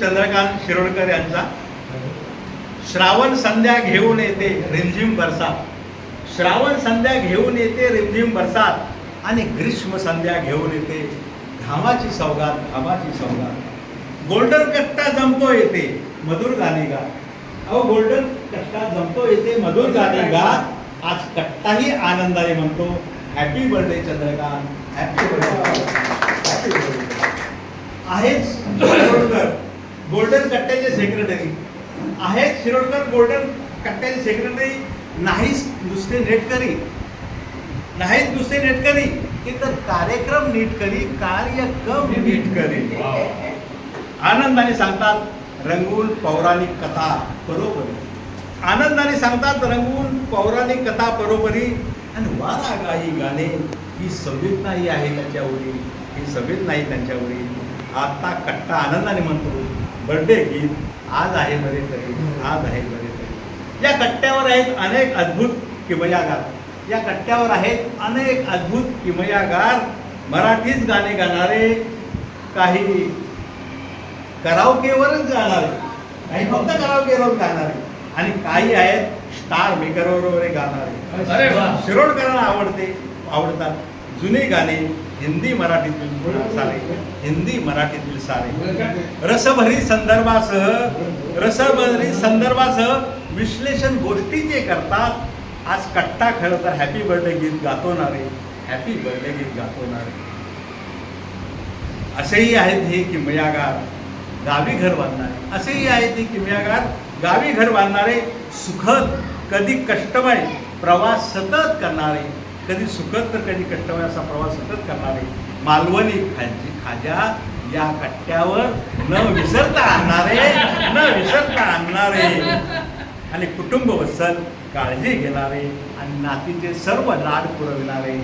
चंद्रकांत शिरोडकर यांचा. श्रावण संध्या घेऊन येते रिमझिम बरसात. श्रावण संध्या घेऊन येते रिमझिम बरसात. आणि ग्रीष्म संध्या घेऊन येते घामाची सौगात घामाची सौगात. गोल्डन कट्टा जमतो येते मधुर गाणे गा अहो गोल्डन कट्टा जमतो येते मधुर गाणे गा आज कट्टाही आनंदाने म्हणतो. Happy birthday Chandrakant. Happy birthday happy birthday आहेच गोल्डन कट्ट्याचे सेक्रेटरी आहेत शिरोडकर गोल्डन कट्ट्याचे सेक्रेटरी नाहीच दुसरे नेटकरी. नाहीच दुसरे नेटकरी. ते तर कार्यक्रम नीट करी कार्यक्रम नीट करी आनंदाने सांगतात रंगून पौराणिक कथा बरोबरी. आनंदाने सांगतात रंगून पौराणिक कथा बरोबरी. आणि वारा गाई गाणे ही संवेद नाही आहे त्यांच्यावरी ही संवेद नाही त्यांच्यावरी. आता कट्टा आनंदाने म्हणतो. बर्थडे गीत आज आहे बरे तरी आज आहे बरे तरी. या कट्ट्यावर आहेत अनेक अद्भुत किमयागार. या कट्ट्यावर आहेत अनेक अद्भुत किमयागार. मराठीच गाणे गाणारे काही करावकेवरच गाणारे काही फक्त करावकेवरच गाणारे आणि काही आहेत स्टार मेकरवर वगैरे गाणारे. शिरोडकरांना आवडते आवडतात जुने गाणे हिंदी मराठीतील सारे हिंदी मराठीतील सारे. रसभरी संदर्भासह रसभरी संदर्भासह विश्लेषण गोष्टी जे करतात. आज कट्टा खरं तर हॅपी बर्थडे गीत गातवणारे हॅपी बर्थडे गीत गातोनारे असेही आहेत हे किमयागार गावी घर बांधणारे. असेही आहेत हे किमयागार गावी घर बांधणारे सुखद कधी कष्टमय प्रवास सतत करणारे कधी सुखद तर कधी कष्टमय असा प्रवास सतत करणारे मालवणी खाजी खाजा या कट्ट्यावर न विसरता आणणारे न विसरता आणणारे. आणि कुटुंब वत्सल काळजी घेणारे आणि नातीचे सर्व लाड पुरविणारे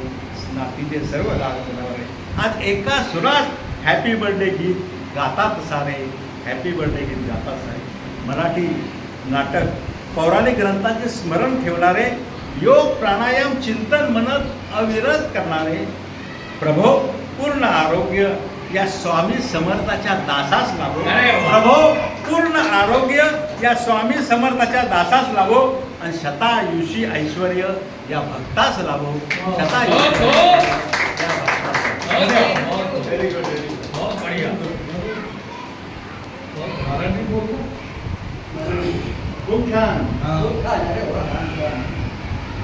नातीचे सर्व लाड पुरवणारे. आज एका सुरात हॅपी बर्थडे गीत गातात सारे हॅपी बर्थडे गीत गातात सारे. मराठी नाटक पौराणिक ग्रंथाचे स्मरण ठेवणारे योग प्राणायाम चिंतन मनत अविरत करणारे प्रभो पूर्ण आरोग्य या स्वामी समर्थाच्या दासास लाभो. प्रभो पूर्ण आरोग्य या स्वामी समर्थाच्या दासास लाभो आणि शतायुषी ऐश्वर या भक्तास लाभो. शतायुषी हो, हो. खूप छान. खूप छान.